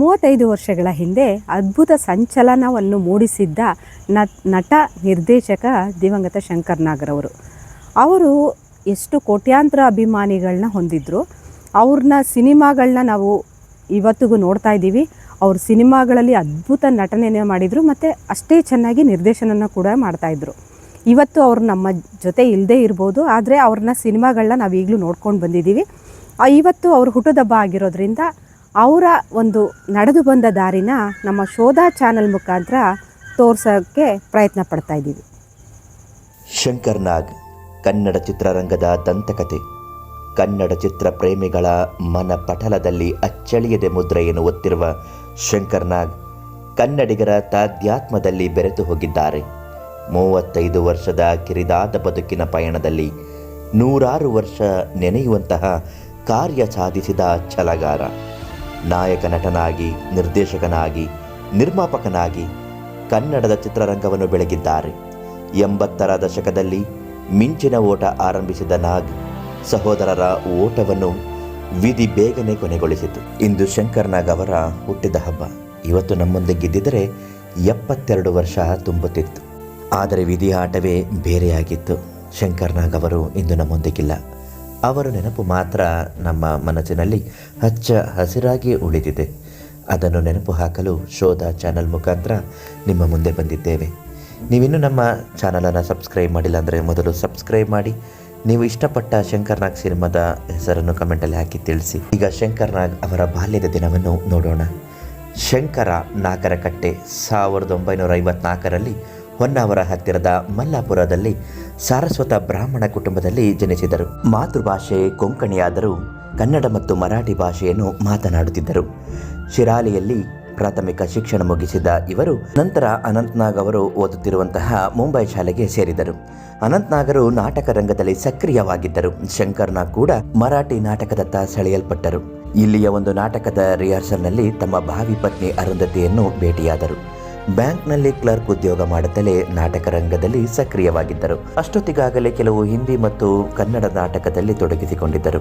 ಮೂವತ್ತೈದು ವರ್ಷಗಳ ಹಿಂದೆ ಅದ್ಭುತ ಸಂಚಲನವನ್ನು ಮೂಡಿಸಿದ್ದ ನಟ ನಿರ್ದೇಶಕ ದಿವಂಗತ ಶಂಕರ್ ನಾಗರವರು ಅವರು ಎಷ್ಟು ಕೋಟ್ಯಾಂತರ ಅಭಿಮಾನಿಗಳನ್ನ ಹೊಂದಿದ್ರು. ಅವ್ರನ್ನ ಸಿನಿಮಾಗಳನ್ನ ನಾವು ಇವತ್ತಿಗೂ ನೋಡ್ತಾ ಇದ್ದೀವಿ. ಅವ್ರ ಸಿನಿಮಾಗಳಲ್ಲಿ ಅದ್ಭುತ ನಟನೆಯನ್ನು ಮಾಡಿದರು ಮತ್ತು ಅಷ್ಟೇ ಚೆನ್ನಾಗಿ ನಿರ್ದೇಶನನ ಕೂಡ ಮಾಡ್ತಾಯಿದ್ರು ಇವತ್ತು ಅವರು ನಮ್ಮ ಜೊತೆ ಇಲ್ಲದೇ ಇರ್ಬೋದು, ಆದರೆ ಅವ್ರನ್ನ ಸಿನಿಮಾಗಳನ್ನ ನಾವು ಈಗಲೂ ನೋಡ್ಕೊಂಡು ಬಂದಿದ್ದೀವಿ. ಇವತ್ತು ಅವ್ರ ಹುಟ್ಟುದಬ್ಬ ಆಗಿರೋದ್ರಿಂದ ಅವರ ಒಂದು ನಡೆದು ಬಂದ ದಾರಿನ ನಮ್ಮ ಶೋಧ ಚಾನಲ್ ಮುಖಾಂತರ ತೋರ್ಸೋಕ್ಕೆ ಪ್ರಯತ್ನ ಪಡ್ತಾ ಇದ್ದೀವಿ. ಶಂಕರ್ ನಾಗ್, ಕನ್ನಡ ಚಿತ್ರರಂಗದ ದಂತಕತೆ ಕನ್ನಡ ಚಿತ್ರ ಪ್ರೇಮಿಗಳ ಮನ ಪಟಲದಲ್ಲಿ ಅಚ್ಚಳಿಯದೆ ಮುದ್ರೆಯನ್ನು ಒತ್ತಿರುವ ಶಂಕರ್ ನಾಗ್ ಕನ್ನಡಿಗರ ತಾಧ್ಯಾತ್ಮದಲ್ಲಿ ಬೆರೆತು ಹೋಗಿದ್ದಾರೆ. ಮೂವತ್ತೈದು ವರ್ಷದ ಕಿರಿದಾದ ಬದುಕಿನ ಪಯಣದಲ್ಲಿ ನೂರಾರು ವರ್ಷ ನೆನೆಯುವಂತಹ ಕಾರ್ಯ ಸಾಧಿಸಿದ ಛಲಗಾರ. ನಾಯಕ ನಟನಾಗಿ, ನಿರ್ದೇಶಕನಾಗಿ, ನಿರ್ಮಾಪಕನಾಗಿ ಕನ್ನಡದ ಚಿತ್ರರಂಗವನ್ನು ಬೆಳಗಿದ್ದಾರೆ. ಎಂಬತ್ತರ ದಶಕದಲ್ಲಿ ಮಿಂಚಿನ ಓಟ ಆರಂಭಿಸಿದ ನಾಗ್ ಸಹೋದರರ ಓಟವನ್ನು ವಿಧಿ ಬೇಗನೆ ಕೊನೆಗೊಳಿಸಿತು. ಇಂದು ಶಂಕರ್ ನಾಗ್ ಅವರ ಹುಟ್ಟಿದ ಹಬ್ಬ. ಇವತ್ತು ನಮ್ಮೊಂದಿಗಿದ್ದಿದ್ದರೆ ಎಪ್ಪತ್ತೆರಡು ವರ್ಷ ತುಂಬುತ್ತಿತ್ತು. ಆದರೆ ವಿಧಿ ಆಟವೇ ಬೇರೆಯಾಗಿತ್ತು. ಶಂಕರ್ ನಾಗ್ ಅವರು ಇಂದು ನಮ್ಮೊಂದಿಗಿಲ್ಲ. ಅವರ ನೆನಪು ಮಾತ್ರ ನಮ್ಮ ಮನಸ್ಸಿನಲ್ಲಿ ಹಚ್ಚ ಹಸಿರಾಗಿ ಉಳಿದಿದೆ. ಅದನ್ನು ನೆನಪು ಹಾಕಲು ಶೋಧ ಚಾನಲ್ ಮುಖಾಂತರ ನಿಮ್ಮ ಮುಂದೆ ಬಂದಿದ್ದೇವೆ. ನೀವಿನ್ನೂ ನಮ್ಮ ಚಾನಲನ್ನು ಸಬ್ಸ್ಕ್ರೈಬ್ ಮಾಡಿಲ್ಲ ಅಂದರೆ ಮೊದಲು ಸಬ್ಸ್ಕ್ರೈಬ್ ಮಾಡಿ. ನೀವು ಇಷ್ಟಪಟ್ಟ ಶಂಕರ್ ನಾಗ್ ಸಿನಿಮಾದ ಹೆಸರನ್ನು ಕಮೆಂಟಲ್ಲಿ ಹಾಕಿ ತಿಳಿಸಿ. ಈಗ ಶಂಕರ್ನಾಗ್ ಅವರ ಬಾಲ್ಯದ ದಿನವನ್ನು ನೋಡೋಣ. ಶಂಕರ ನಾಗರಕಟ್ಟೆ ಸಾವಿರದ ಒಂಬೈನೂರ ಐವತ್ನಾಲ್ಕರಲ್ಲಿ ಹೊನ್ನಾವರ ಹತ್ತಿರದ ಮಲ್ಲಾಪುರದಲ್ಲಿ ಸಾರಸ್ವತ ಬ್ರಾಹ್ಮಣ ಕುಟುಂಬದಲ್ಲಿ ಜನಿಸಿದರು. ಮಾತೃಭಾಷೆ ಕೊಂಕಣಿಯಾದರೂ ಕನ್ನಡ ಮತ್ತು ಮರಾಠಿ ಭಾಷೆಯನ್ನು ಮಾತನಾಡುತ್ತಿದ್ದರು. ಶಿರಾಲಿಯಲ್ಲಿ ಪ್ರಾಥಮಿಕ ಶಿಕ್ಷಣ ಮುಗಿಸಿದ ಇವರು ನಂತರ ಅನಂತ್ನಾಗ್ ಅವರು ಓದುತ್ತಿರುವಂತಹ ಮುಂಬೈ ಶಾಲೆಗೆ ಸೇರಿದರು. ಅನಂತ್ನಾಗರು ನಾಟಕ ರಂಗದಲ್ಲಿ ಸಕ್ರಿಯವಾಗಿದ್ದರು. ಶಂಕರ್ನಾಗ್ ಕೂಡ ಮರಾಠಿ ನಾಟಕದತ್ತ ಸೆಳೆಯಲ್ಪಟ್ಟರು. ಇಲ್ಲಿಯ ಒಂದು ನಾಟಕದ ರಿಹರ್ಸಲ್ನಲ್ಲಿ ತಮ್ಮ ಭಾವಿ ಪತ್ನಿ ಅರುಂಧತಿಯನ್ನು ಭೇಟಿಯಾದರು. ಬ್ಯಾಂಕ್ನಲ್ಲಿ ಕ್ಲರ್ಕ್ ಉದ್ಯೋಗ ಮಾಡುತ್ತಲೇ ನಾಟಕ ರಂಗದಲ್ಲಿ ಸಕ್ರಿಯವಾಗಿದ್ದರು. ಅಷ್ಟೊತ್ತಿಗಾಗಲೇ ಕೆಲವು ಹಿಂದಿ ಮತ್ತು ಕನ್ನಡ ನಾಟಕದಲ್ಲಿ ತೊಡಗಿಸಿಕೊಂಡಿದ್ದರು.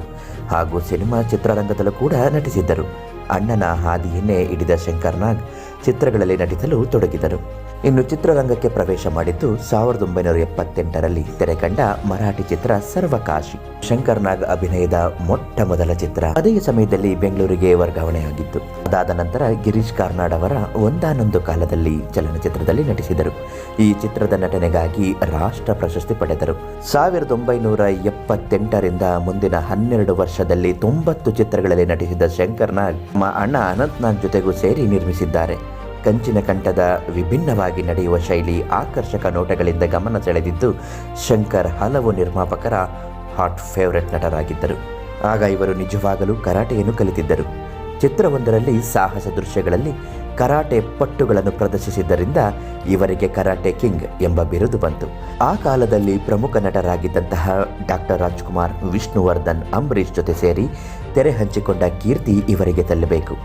ಹಾಗೂ ಸಿನಿಮಾ ಚಿತ್ರರಂಗದಲ್ಲೂ ಕೂಡ ನಟಿಸಿದ್ದರು. ಅಣ್ಣನ ಹಾದಿಯನ್ನೇ ಹಿಡಿದ ಶಂಕರ್ ನಾಗ್ ಚಿತ್ರಗಳಲ್ಲಿ ನಟಿಸಲು ತೊಡಗಿದರು. ಇನ್ನು ಚಿತ್ರರಂಗಕ್ಕೆ ಪ್ರವೇಶ ಮಾಡಿದ್ದು ಸಾವಿರದ ಒಂಬೈನೂರ ಎಪ್ಪತ್ತೆಂಟರಲ್ಲಿ ತೆರೆಕಂಡ ಮರಾಠಿ ಚಿತ್ರ ಸರ್ವಕಾಶಿ. ಶಂಕರ್ ನಾಗ್ ಅಭಿನಯದ ಮೊಟ್ಟ ಮೊದಲ ಚಿತ್ರ. ಅದೇ ಸಮಯದಲ್ಲಿ ಬೆಂಗಳೂರಿಗೆ ವರ್ಗಾವಣೆಯಾಗಿತ್ತು. ಅದಾದ ನಂತರ ಗಿರೀಶ್ ಕಾರ್ನಾಡ್ ಅವರ ಒಂದಾನೊಂದು ಕಾಲದಲ್ಲಿ ಚಲನಚಿತ್ರದಲ್ಲಿ ನಟಿಸಿದರು. ಈ ಚಿತ್ರದ ನಟನೆಗಾಗಿ ರಾಷ್ಟ್ರ ಪ್ರಶಸ್ತಿ ಪಡೆದರು. ಸಾವಿರದ ಒಂಬೈನೂರ ಎಪ್ಪತ್ತೆಂಟರಿಂದ ಮುಂದಿನ ಹನ್ನೆರಡು ವರ್ಷದಲ್ಲಿ ತೊಂಬತ್ತು ಚಿತ್ರಗಳಲ್ಲಿ ನಟಿಸಿದ ಶಂಕರ್ ನಾಗ್ ತಮ್ಮ ಅಣ್ಣ ಅನಂತ್ ನಾಗ್ ಜೊತೆಗೂ ಸೇರಿ ನಿರ್ಮಿಸಿದ್ದಾರೆ. ಕಂಚಿನ ಕಂಠದ ವಿಭಿನ್ನವಾಗಿ ನಡೆಯುವ ಶೈಲಿ ಆಕರ್ಷಕ ನೋಟಗಳಿಂದ ಗಮನ ಸೆಳೆದಿದ್ದು, ಶಂಕರ್ ಹಲವು ನಿರ್ಮಾಪಕರ ಹಾಟ್ ಫೇವರೆಟ್ ನಟರಾಗಿದ್ದರು. ಆಗ ಇವರು ನಿಜವಾಗಲೂ ಕರಾಟೆಯನ್ನು ಕಲಿತಿದ್ದರು. ಚಿತ್ರವೊಂದರಲ್ಲಿ ಸಾಹಸ ದೃಶ್ಯಗಳಲ್ಲಿ ಕರಾಟೆ ಪಟ್ಟುಗಳನ್ನು ಪ್ರದರ್ಶಿಸಿದ್ದರಿಂದ ಇವರಿಗೆ ಕರಾಟೆ ಕಿಂಗ್ ಎಂಬ ಬಿರುದು ಬಂತು. ಆ ಕಾಲದಲ್ಲಿ ಪ್ರಮುಖ ನಟರಾಗಿದ್ದಂತಹ ಡಾಕ್ಟರ್ ರಾಜ್ಕುಮಾರ್, ವಿಷ್ಣುವರ್ಧನ್, ಅಂಬರೀಷ್ ಜೊತೆ ಸೇರಿ ತೆರೆ ಹಂಚಿಕೊಂಡ ಕೀರ್ತಿ ಇವರಿಗೆ ತಲ್ಲಬೇಕು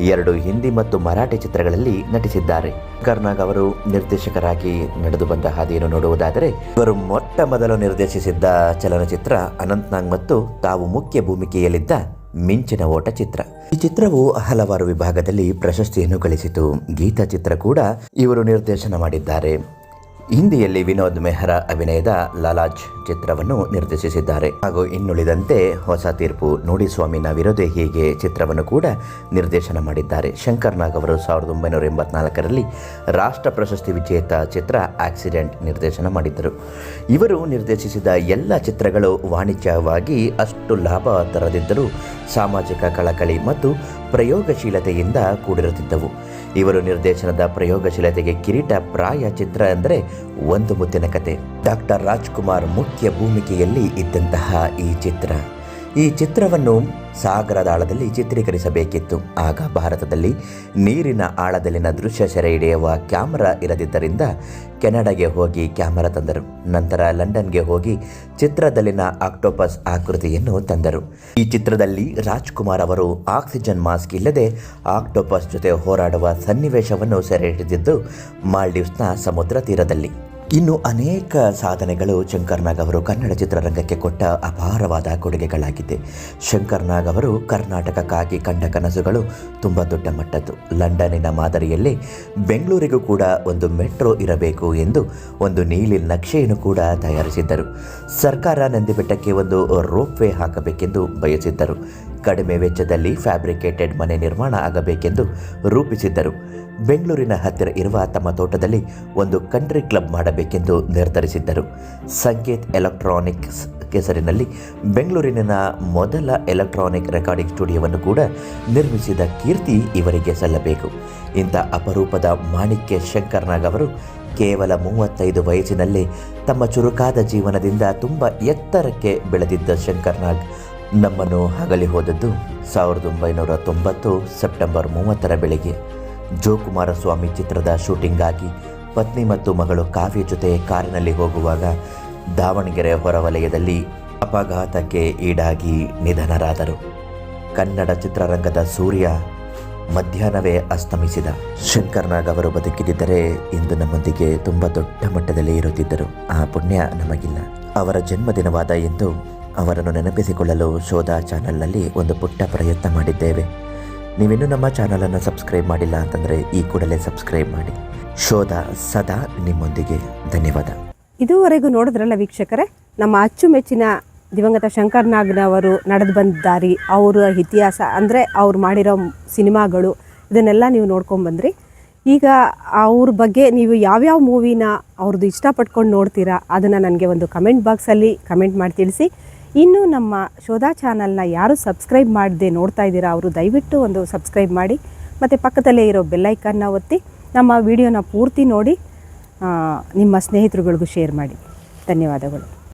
ಎರಡು ಹಿಂದಿ ಮತ್ತು ಮರಾಠಿ ಚಿತ್ರಗಳಲ್ಲಿ ನಟಿಸಿದ್ದಾರೆ. ಕರ್ನಾಗ್ ಅವರು ನಿರ್ದೇಶಕರಾಗಿ ನಡೆದು ಬಂದ ಹಾದಿಯನ್ನು ನೋಡುವುದಾದರೆ, ಇವರು ಮೊಟ್ಟ ಮೊದಲು ನಿರ್ದೇಶಿಸಿದ್ದ ಚಲನಚಿತ್ರ ಅನಂತ್ನಾಗ್ ಮತ್ತು ತಾವು ಮುಖ್ಯ ಭೂಮಿಕೆಯಲ್ಲಿದ್ದ ಮಿಂಚಿನ ಓಟ ಚಿತ್ರ. ಈ ಚಿತ್ರವು ಹಲವಾರು ವಿಭಾಗದಲ್ಲಿ ಪ್ರಶಸ್ತಿಯನ್ನು ಗಳಿಸಿತು. ಗೀತಾ ಚಿತ್ರ ಕೂಡ ಇವರು ನಿರ್ದೇಶನ ಮಾಡಿದ್ದಾರೆ. ಹಿಂದಿಯಲ್ಲಿ ವಿನೋದ್ ಮೆಹ್ರಾ ಅಭಿನಯದ ಲಾಲಾಜ್ ಚಿತ್ರವನ್ನು ನಿರ್ದೇಶಿಸಿದ್ದಾರೆ. ಹಾಗೂ ಇನ್ನುಳಿದಂತೆ ಹೊಸ ತೀರ್ಪು ನೋಡಿ ಸ್ವಾಮಿನ ವಿರೋಧಿ ಹೀಗೆ ಚಿತ್ರವನ್ನು ಕೂಡ ನಿರ್ದೇಶನ ಮಾಡಿದ್ದಾರೆ. ಶಂಕರ್ ನಾಗ್ ಅವರು ಸಾವಿರದ ಒಂಬೈನೂರ ಎಂಬತ್ನಾಲ್ಕರಲ್ಲಿ ರಾಷ್ಟ್ರ ಪ್ರಶಸ್ತಿ ವಿಜೇತ ಚಿತ್ರ ಆಕ್ಸಿಡೆಂಟ್ ನಿರ್ದೇಶನ ಮಾಡಿದ್ದರು. ಇವರು ನಿರ್ದೇಶಿಸಿದ ಎಲ್ಲ ಚಿತ್ರಗಳು ವಾಣಿಜ್ಯವಾಗಿ ಅಷ್ಟು ಲಾಭ ತರದಿದ್ದರೂ ಸಾಮಾಜಿಕ ಕಳಕಳಿ ಮತ್ತು ಪ್ರಯೋಗಶೀಲತೆಯಿಂದ ಕೂಡಿರುತ್ತಿದ್ದವು. ಇವರು ನಿರ್ದೇಶನದ ಪ್ರಯೋಗಶೀಲತೆಗೆ ಕಿರೀಟ ಪ್ರಾಯ ಚಿತ್ರ ಅಂದರೆ ಒಂದು ಮುದ್ದಿನ ಕತೆ. ಡಾಕ್ಟರ್ ರಾಜ್ಕುಮಾರ್ ಮುಖ್ಯ ಭೂಮಿಕೆಯಲ್ಲಿ ಇದ್ದಂತಹ ಈ ಚಿತ್ರ. ಈ ಚಿತ್ರವನ್ನು ಸಾಗರದ ಆಳದಲ್ಲಿ ಚಿತ್ರೀಕರಿಸಬೇಕಿತ್ತು. ಆಗ ಭಾರತದಲ್ಲಿ ನೀರಿನ ಆಳದಲ್ಲಿನ ದೃಶ್ಯ ಸೆರೆ ಹಿಡಿಯುವ ಕ್ಯಾಮರಾ ಇರದಿದ್ದರಿಂದ ಕೆನಡಾಗೆ ಹೋಗಿ ಕ್ಯಾಮರಾ ತಂದರು. ನಂತರ ಲಂಡನ್ಗೆ ಹೋಗಿ ಚಿತ್ರದಲ್ಲಿನ ಆಕ್ಟೋಪಸ್ ಆಕೃತಿಯನ್ನು ತಂದರು. ಈ ಚಿತ್ರದಲ್ಲಿ ರಾಜ್ಕುಮಾರ್ ಅವರು ಆಕ್ಸಿಜನ್ ಮಾಸ್ಕ್ ಇಲ್ಲದೆ ಆಕ್ಟೋಪಸ್ ಜೊತೆ ಹೋರಾಡುವ ಸನ್ನಿವೇಶವನ್ನು ಸೆರೆ ಹಿಡಿದಿದ್ದು ಮಾಲ್ಡೀವ್ಸ್ನ ಸಮುದ್ರ ತೀರದಲ್ಲಿ. ಇನ್ನು ಅನೇಕ ಸಾಧನೆಗಳು ಶಂಕರ್ನಾಗ್ ಅವರು ಕನ್ನಡ ಚಿತ್ರರಂಗಕ್ಕೆ ಕೊಟ್ಟ ಅಪಾರವಾದ ಕೊಡುಗೆಗಳಾಗಿದೆ ಶಂಕರ್ನಾಗ್ ಅವರು ಕರ್ನಾಟಕಕ್ಕಾಗಿ ಕಂಡ ಕನಸುಗಳು ತುಂಬ ದೊಡ್ಡ ಮಟ್ಟದ್ದು. ಲಂಡನ್ನಿನ ಮಾದರಿಯಲ್ಲಿ ಬೆಂಗಳೂರಿಗೂ ಕೂಡ ಒಂದು ಮೆಟ್ರೋ ಇರಬೇಕು ಎಂದು ಒಂದು ನೀಲಿ ನಕ್ಷೆಯನ್ನು ಕೂಡ ತಯಾರಿಸಿದ್ದರು. ಸರ್ಕಾರ ನಂದಿಬೆಟ್ಟಕ್ಕೆ ಒಂದು ರೋಪ್ ವೇ ಹಾಕಬೇಕೆಂದು ಬಯಸಿದ್ದರು. ಕಡಿಮೆ ವೆಚ್ಚದಲ್ಲಿ ಫ್ಯಾಬ್ರಿಕೇಟೆಡ್ ಮನೆ ನಿರ್ಮಾಣ ಆಗಬೇಕೆಂದು ರೂಪಿಸಿದ್ದರು. ಬೆಂಗಳೂರಿನ ಹತ್ತಿರ ಇರುವ ತಮ್ಮ ತೋಟದಲ್ಲಿ ಒಂದು ಕಂಟ್ರಿ ಕ್ಲಬ್ ಮಾಡಬೇಕೆಂದು ನಿರ್ಧರಿಸಿದ್ದರು. ಸಂಕೇತ್ ಎಲೆಕ್ಟ್ರಾನಿಕ್ಸ್ ಹೆಸರಿನಲ್ಲಿ ಬೆಂಗಳೂರಿನ ಮೊದಲ ಎಲೆಕ್ಟ್ರಾನಿಕ್ ರೆಕಾರ್ಡಿಂಗ್ ಸ್ಟುಡಿಯೋವನ್ನು ಕೂಡ ನಿರ್ಮಿಸಿದ ಕೀರ್ತಿ ಇವರಿಗೆ ಸಲ್ಲಬೇಕು. ಇಂಥ ಅಪರೂಪದ ಮಾಣಿಕ್ಯ ಶಂಕರ್ನಾಗ್ ಅವರು ಕೇವಲ ಮೂವತ್ತೈದು ವಯಸ್ಸಿನಲ್ಲೇ ತಮ್ಮ ಚುರುಕಾದ ಜೀವನದಿಂದ ತುಂಬ ಎತ್ತರಕ್ಕೆ ಬೆಳೆದಿದ್ದ ಶಂಕರ್ನಾಗ್. ನಮ್ಮನ್ನು ಹಗಲಿ ಹೋದದ್ದು ಸಾವಿರದ ಒಂಬೈನೂರ ತೊಂಬತ್ತು ಸೆಪ್ಟೆಂಬರ್ ಮೂವತ್ತರ ಬೆಳಿಗ್ಗೆ. ಜೋಕುಮಾರಸ್ವಾಮಿ ಚಿತ್ರದ ಶೂಟಿಂಗಾಗಿ ಪತ್ನಿ ಮತ್ತು ಮಗಳು ಕಾವ್ಯ ಜೊತೆ ಕಾರಿನಲ್ಲಿ ಹೋಗುವಾಗ ದಾವಣಗೆರೆ ಹೊರವಲಯದಲ್ಲಿ ಅಪಘಾತಕ್ಕೆ ಈಡಾಗಿ ನಿಧನರಾದರು. ಕನ್ನಡ ಚಿತ್ರರಂಗದ ಸೂರ್ಯ ಮಧ್ಯಾಹ್ನವೇ ಅಸ್ತಮಿಸಿದ. ಶಂಕರ್ನಾಗ್ ಅವರು ಬದುಕಿದ್ದರೆ ಇಂದು ನಮ್ಮೊಂದಿಗೆ ತುಂಬ ದೊಡ್ಡ ಮಟ್ಟದಲ್ಲಿ ಇರುತ್ತಿದ್ದರು. ಆ ಪುಣ್ಯ ನಮಗಿಲ್ಲ. ಅವರ ಜನ್ಮದಿನವಾದ ಎಂದು ಅವರನ್ನು ನೆನಪಿಸಿಕೊಳ್ಳಲು ಶೋಧ ಚಾನಲ್ನಲ್ಲಿ ಒಂದು ಪುಟ್ಟ ಪ್ರಯತ್ನ ಮಾಡಿದ್ದೇವೆ. ನೀವಿನ್ನೂ ನಮ್ಮ ಚಾನಲನ್ನು ಸಬ್ಸ್ಕ್ರೈಬ್ ಮಾಡಿಲ್ಲ ಅಂತಂದರೆ ಈ ಕೂಡಲೇ ಸಬ್ಸ್ಕ್ರೈಬ್ ಮಾಡಿ. ಶೋಧ ಸದಾ ನಿಮ್ಮೊಂದಿಗೆ. ಧನ್ಯವಾದ. ಇದುವರೆಗೂ ನೋಡಿದ್ರಲ್ಲ ವೀಕ್ಷಕರೇ, ನಮ್ಮ ಅಚ್ಚುಮೆಚ್ಚಿನ ದಿವಂಗತ ಶಂಕರನಾಗ್ನವರು ನಡೆದು ಬಂದ ದಾರಿ, ಅವರ ಇತಿಹಾಸ, ಅಂದರೆ ಅವ್ರು ಮಾಡಿರೋ ಸಿನಿಮಾಗಳು, ಇದನ್ನೆಲ್ಲ ನೀವು ನೋಡ್ಕೊಂಬಂದ್ರಿ ಈಗ ಅವ್ರ ಬಗ್ಗೆ ನೀವು ಯಾವ್ಯಾವ ಮೂವಿನ ಅವ್ರದ್ದು ಇಷ್ಟಪಟ್ಕೊಂಡು ನೋಡ್ತೀರಾ, ಅದನ್ನು ನನಗೆ ಒಂದು ಕಮೆಂಟ್ ಬಾಕ್ಸಲ್ಲಿ ಕಮೆಂಟ್ ಮಾಡಿ ತಿಳಿಸಿ. ಇನ್ನು ನಮ್ಮ ಶೋಧಾ ಚಾನಲ್ನ ಯಾರು ಸಬ್ಸ್ಕ್ರೈಬ್ ಮಾಡದೆ ನೋಡ್ತಾ ಇದ್ದೀರಾ ಅವರು ದಯವಿಟ್ಟು ಒಂದು ಸಬ್ಸ್ಕ್ರೈಬ್ ಮಾಡಿ ಮತ್ತು ಪಕ್ಕದಲ್ಲೇ ಇರೋ ಬೆಲ್ಲೈಕನ್ನ ಒತ್ತಿ ನಮ್ಮ ವಿಡಿಯೋನ ಪೂರ್ತಿ ನೋಡಿ ನಿಮ್ಮ ಸ್ನೇಹಿತರುಗಳಿಗೂ ಶೇರ್ ಮಾಡಿ. ಧನ್ಯವಾದಗಳು.